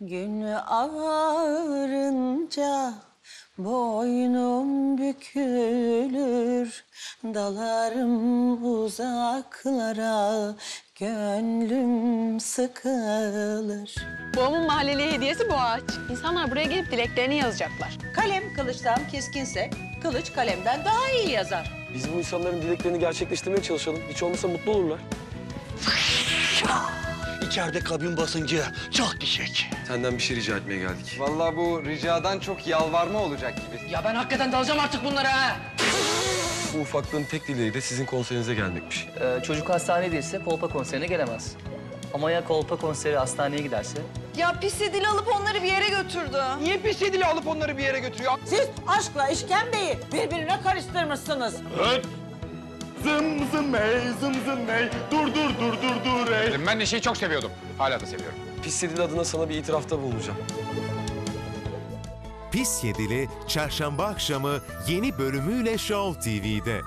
Günü ağarınca boynum bükülür Dalarım uzaklara gönlüm sıkılır Babamın mahalleli hediyesi bu ağaç. İnsanlar buraya gelip dileklerini yazacaklar. Kalem kılıçtan keskinse kılıç kalemden daha iyi yazar. Biz bu insanların dileklerini gerçekleştirmeye çalışalım. Hiç olmazsa mutlu olurlar. İçeride kabin basıncı çok düşük. Senden bir şey rica etmeye geldik. Vallahi bu ricadan çok yalvarma olacak gibi. Ya ben hakikaten dalacağım artık bunlara ha. Bu ufaklığın tek dileği de sizin konserinize gelmekmiş. Ee, çocuk hastanedeyse kolpa konserine gelemez. Ama ya kolpa konseri hastaneye giderse? Ya pis dil alıp onları bir yere götürdü. Niye pis yedili alıp onları bir yere götürüyor? Siz aşkla işkembeyi birbirine karıştırmışsınız. Zım zım ey zım zım ey dur dur dur dur dur ey. Ben Neşe'yi çok seviyordum. Hala da seviyorum. Pis Sedil adına sana bir itirafta bulunacağım. Pis Yedili çarşamba akşamı yeni bölümüyle Show TV'de.